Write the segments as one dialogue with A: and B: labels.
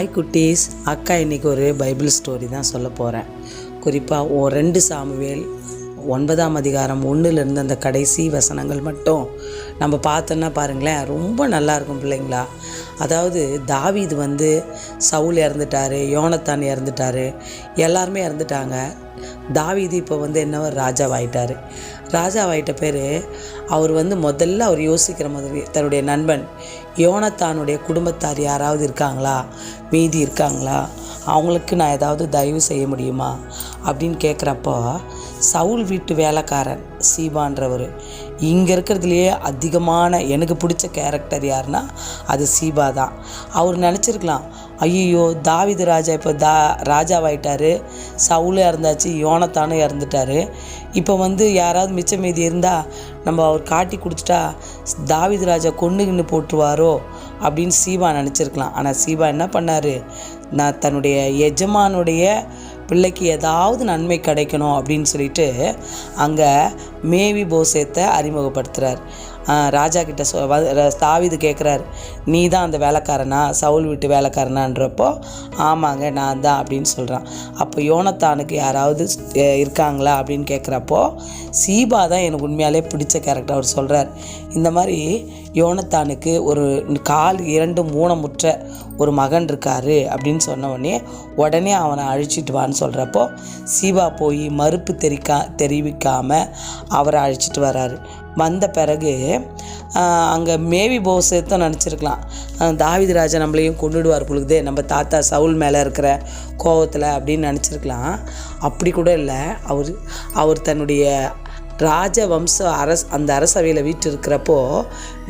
A: Hi குட்டீஸ். அக்கா இன்னைக்கு ஒரு பைபிள் ஸ்டோரி தான் சொல்ல போகிறேன் குறிப்பாக ஓ ரெண்டு சாமுவேல் ஒன்பதாம் அதிகாரம் ஒன்றுலேருந்து அந்த கடைசி வசனங்கள் மட்டும். நம்ம பார்த்தோன்னா பாருங்களேன் ரொம்ப நல்லா இருக்கும் பிள்ளைங்களா. அதாவது தாவீது வந்து சவுல் இறந்துட்டாரு யோனத்தான் இறந்துட்டாரு எல்லாருமே இறந்துட்டாங்க. தாவீது இப்போ வந்து என்னவோ ராஜாவாயிட்டார். ராஜாவாயிட்ட பேர் அவர் வந்து முதல்ல அவர் யோசிக்கிற மாதிரி தன்னுடைய நண்பன் யோனத்தானுடைய குடும்பத்தார் யாராவது இருக்காங்களா? மீதி இருக்காங்களா? அவங்களுக்கு நான் ஏதாவது தயவு செய்ய முடியுமா? அப்படின்னு கேட்குறப்போ சவுல் வீட்டு வேலைக்காரன் சீபான்றவர் இங்கே இருக்கிறதுலையே அதிகமான எனக்கு பிடிச்ச கேரக்டர் யாருன்னா அது சீபா தான். அவர் நினச்சிருக்கலாம் ஐயோ தாவித ராஜா இப்போ தா ராஜாவாயிட்டார். சவுலும் இறந்தாச்சு யோனத்தானும் இறந்துட்டாரு. இப்போ வந்து யாராவது மிச்சம் மீதி இருந்தால் நம்ம அவர் காட்டி கொடுத்துட்டா தாவித ராஜா கொண்டுகின்னு போட்டுருவாரோ அப்படின்னு சீபா நினச்சிருக்கலாம் ஆனால் சீபா என்ன பண்ணார்? நான் தன்னுடைய எஜமானுடைய பிள்ளைக்கு ஏதாவது நன்மை கிடைக்கணும் அப்படின்னு சொல்லிட்டு அங்கே மேவி போசேத்தை அறிமுகப்படுத்துகிறார் ராஜா கிட்ட சொ வ- கேட்குறாரு நீ தான் அந்த வேலைக்காரனா? சவுல் விட்டு வேலைக்காரனான்றப்போ ஆமாங்க நான் தான் அப்படின்னு சொல்கிறான் அப்போ யோனத்தானுக்கு யாராவது இருக்காங்களா அப்படின்னு கேட்குறப்போ சீபா தான் எனக்கு உண்மையாலே பிடிச்ச கேரக்டர் அவர் சொல்கிறார் இந்த மாதிரி யோனத்தானுக்கு ஒரு கால் இரண்டு மூணமுற்ற ஒரு மகன் இருக்காரு அப்படின்னு சொன்ன உடனே உடனே அவனை அழிச்சிட்டு வான்னு சொல்கிறப்போ சீபா போய் மறுப்பு தெரிக்கா தெரிவிக்காமல் அவரை அழிச்சிட்டு வராரு. வந்த பிறகு அங்கே மேவி போசத்தான் நினச்சிருக்கலாம். தாவிது ராஜா நம்மளையும் கொண்டுடுவார் பொழுது நம்ம தாத்தா சவுல் மேலே இருக்கிற கோவத்தில் அப்படின்னு நினச்சிருக்கலாம். அப்படி கூட இல்லை. அவர் அவர் தன்னுடைய ராஜவம்ச அரஸ் அந்த அரசவையில் வீட்டு இருக்கிறப்போ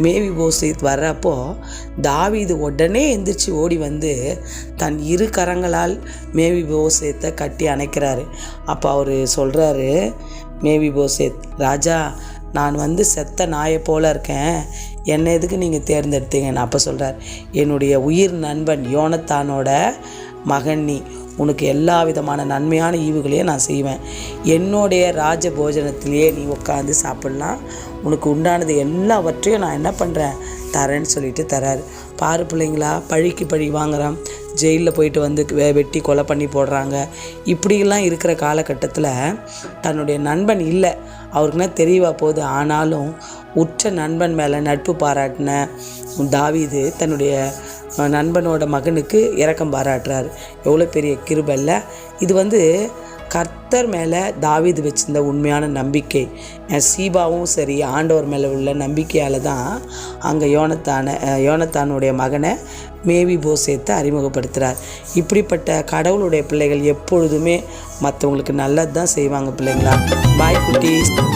A: மேவி போசித் வர்றப்போ தாவீது உடனே எந்திரிச்சு ஓடி வந்து தன் இரு கரங்களால் மேவி போசேத்தை கட்டி அணைக்கிறாரு. அப்போ அவர் சொல்கிறாரு மேவி போசேத் ராஜா நான் வந்து செத்த நாயை போல இருக்கேன். என்னை எதுக்கு நீங்கள் தேர்ந்தெடுத்தீங்கன்னு அப்போ சொல்கிறார் என்னுடைய உயிர் நண்பன் யோனத்தானோட மகன் நீ. உனக்கு எல்லா விதமான நன்மையான ஈவுகளையும் நான் செய்வேன். என்னுடைய ராஜ போஜனத்திலேயே நீ உட்காந்து சாப்பிட்லாம் உனக்கு உண்டானது எல்லாவற்றையும் நான் என்ன பண்ணுறேன் தரேன்னு சொல்லிட்டு தராரு. பாரு பிள்ளைங்களா பழிக்கு பழி வாங்குறான். ஜெயிலில் போயிட்டு வந்து வெட்டி கொலை பண்ணி போடுறாங்க. இப்படியெல்லாம் இருக்கிற காலகட்டத்தில் தன்னுடைய நண்பன் இல்லை. அவருக்குன்னா தெரியவா போகுது. ஆனாலும் உற்ற நண்பன் மேலே நட்பு பாராட்டின தாவிது தன்னுடைய நண்பனோட மகனுக்கு இரக்கம் பாராட்டுறாரு. எவ்வளோ பெரிய கிருபல்ல இது வந்து கர்த்தர் மேலே தாவீது வச்சிருந்த உண்மையான நம்பிக்கை. சீபாவும் சரி ஆண்டவர் மேலே உள்ள நம்பிக்கையால் தான் அங்கே யோனத்தான யோனத்தானுடைய மகனை மேவி போசேத்தை அறிமுகப்படுத்துகிறார் இப்படிப்பட்ட கடவுளுடைய பிள்ளைகள் எப்பொழுதுமே மற்றவங்களுக்கு நல்லது தான் செய்வாங்க பிள்ளைங்களா? பாய் குட்டீஸ்.